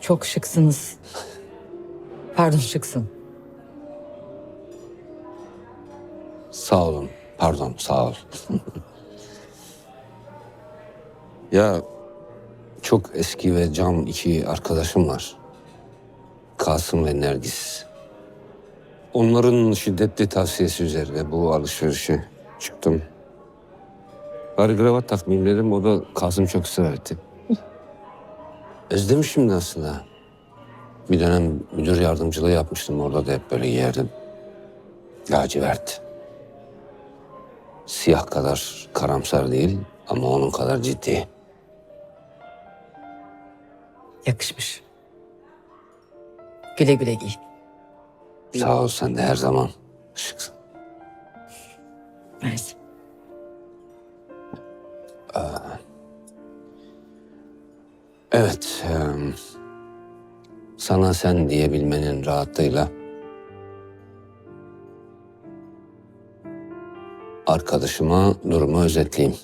Çok şıksınız. Pardon şıksın. Sağ olun. Pardon, sağ ol. ya çok eski ve cam iki arkadaşım var. Kasım ve Nergis. Onların şiddetli tavsiyesi üzerine bu alışverişe çıktım. Bari kravat takmayayım dedim. O da Kasım çok ısrar etti. Özlemişim de aslında. Bir dönem müdür yardımcılığı yapmıştım. Orada da hep böyle giyerdim. Lacivert. Siyah kadar karamsar değil ama onun kadar ciddi. Yakışmış. Güle güle giy. Sağ ol sen de her zaman şıksın. Mersi. Evet, sana sen diyebilmenin rahatlığıyla arkadaşıma durumu özetleyeyim.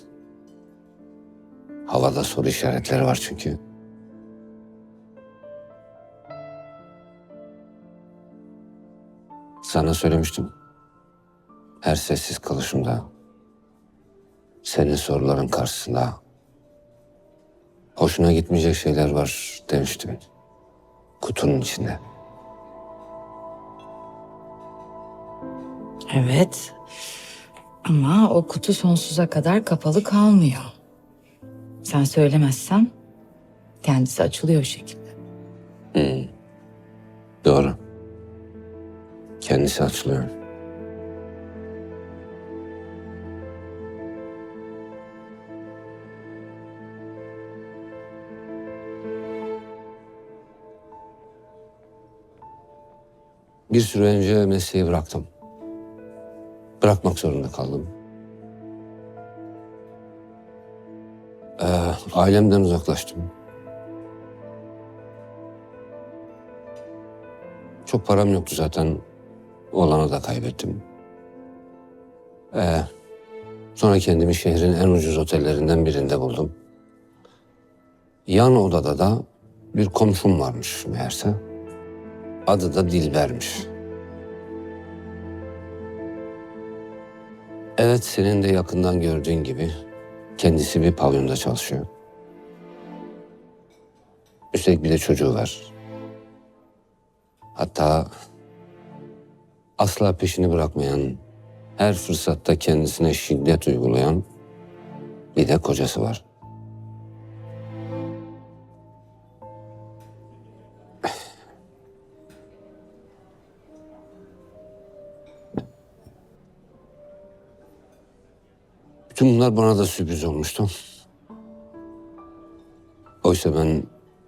Havada soru işaretleri var çünkü. Sana söylemiştim. Her sessiz kalışımda, senin soruların karşısında hoşuna gitmeyecek şeyler var demiştim. Kutunun içinde. Evet. Ama o kutu sonsuza kadar kapalı kalmıyor. Sen söylemezsen kendisi açılıyor o şekilde. Doğru. Kendisi açılıyor. Bir süre önce mesleği bıraktım. Bırakmak zorunda kaldım. Ee, ailemden uzaklaştım. Çok param yoktu zaten. Olanı da kaybettim. Ee, sonra kendimi şehrin en ucuz otellerinden birinde buldum. Yan odada da bir komşum varmış meğerse. Adı da Dilber'miş. Evet senin de yakından gördüğün gibi kendisi bir pavyonda çalışıyor. Üstelik bir de çocuğu var. Hatta asla peşini bırakmayan, her fırsatta kendisine şiddet uygulayan bir de kocası var. Bütün bunlar bana da sürpriz olmuştu. Oysa ben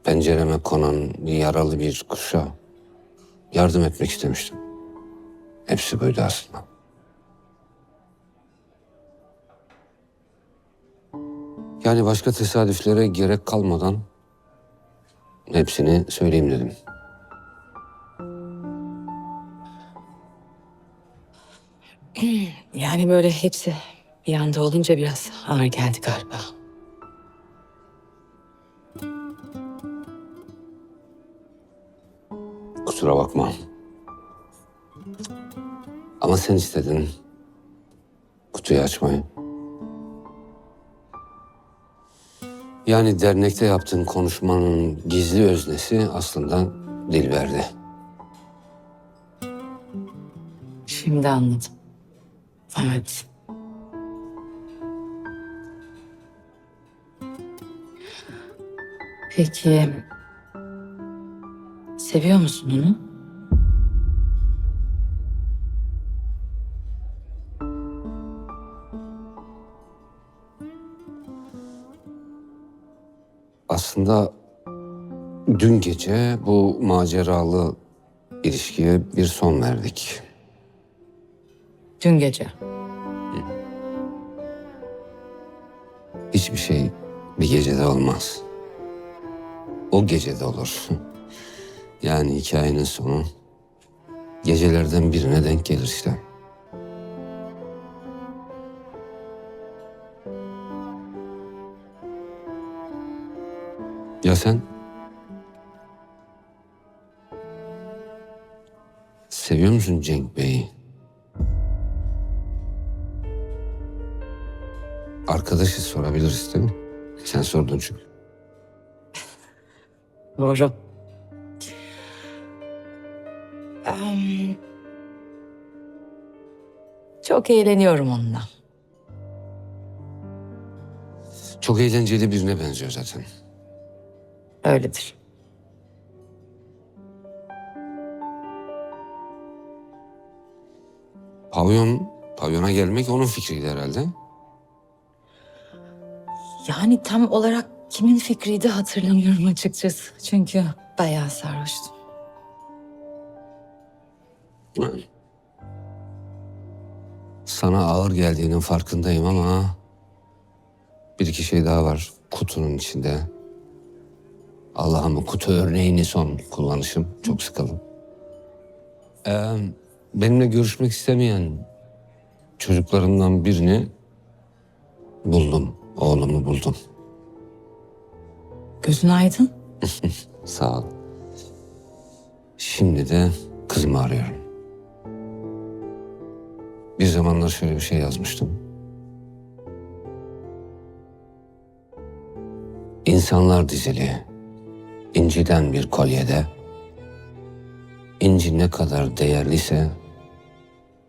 pencereme konan yaralı bir kuşa yardım etmek istemiştim. Hepsi buydu aslında. Yani başka tesadüflere gerek kalmadan hepsini söyleyeyim dedim. Yani böyle hepsi bir anda olunca biraz ağır geldi galiba. Kusura bakma. Ama sen istedin kutuyu açmayı. Yani dernekte yaptığın konuşmanın gizli öznesi aslında Dilber'di. Şimdi anladım. Evet. Peki seviyor musun onu? Aslında dün gece bu maceralı ilişkiye bir son verdik. Dün gece. Hiçbir şey bir gecede olmaz o gecede olur. yani hikayenin sonu gecelerden birine denk gelir işte. Ya sen? Seviyor musun Cenk Bey'i? Arkadaşı sorabiliriz değil mi? Sen sordun çünkü. Doğru. Em, çok eğleniyorum onunla. Çok eğlenceli birine benziyor zaten. Öyledir. Pavyon, pavyona gelmek onun fikriydi herhalde. Yani tam olarak kimin fikriydi hatırlamıyorum açıkçası. Çünkü bayağı sarhoştum. Sana ağır geldiğinin farkındayım ama bir iki şey daha var kutunun içinde. Allah'ım kutu örneğini son kullanışım. Çok sıkıldım. Ee, benimle görüşmek istemeyen çocuklarımdan birini buldum. Oğlumu buldum. Gözün aydın. Sağ ol. Şimdi de kızımı arıyorum. Bir zamanlar şöyle bir şey yazmıştım. İnsanlar dizili, inciden bir kolyede, inci ne kadar değerliyse,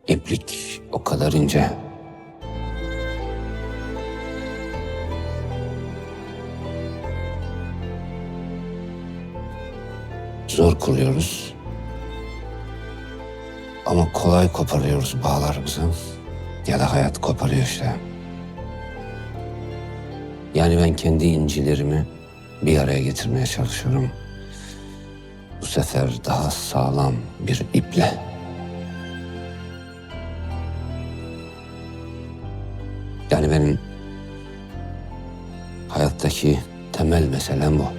iplik o kadar ince. Zor kuruyoruz. Ama kolay koparıyoruz bağlarımızı. Ya da hayat koparıyor işte. Yani ben kendi incilerimi bir araya getirmeye çalışıyorum. Bu sefer daha sağlam bir iple. Yani benim hayattaki temel meselem bu.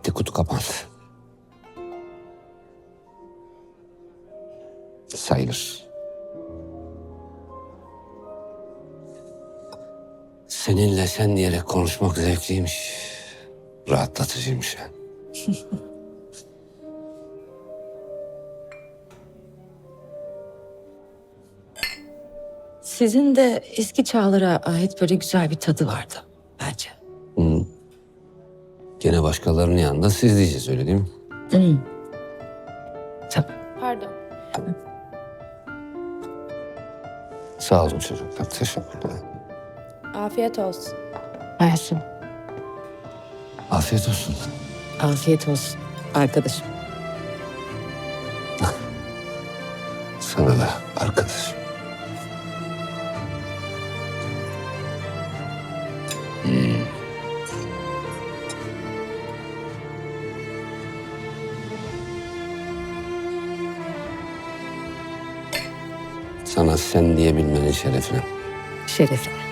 Bitti kutu kapandı. Sayılır. Seninle sen diyerek konuşmak zevkliymiş. Rahatlatıcıymış yani. Sizin de eski çağlara ait böyle güzel bir tadı vardı. Gene başkalarının yanında siz diyeceğiz öyle değil mi? Hı. Tabii. Pardon. Sağ olun çocuklar. Teşekkürler. Afiyet olsun. Mersin. Afiyet olsun. Afiyet olsun arkadaşım. Sana da arkadaşım. Hmm. Sana sen diyebilmenin şerefine. Şerefine.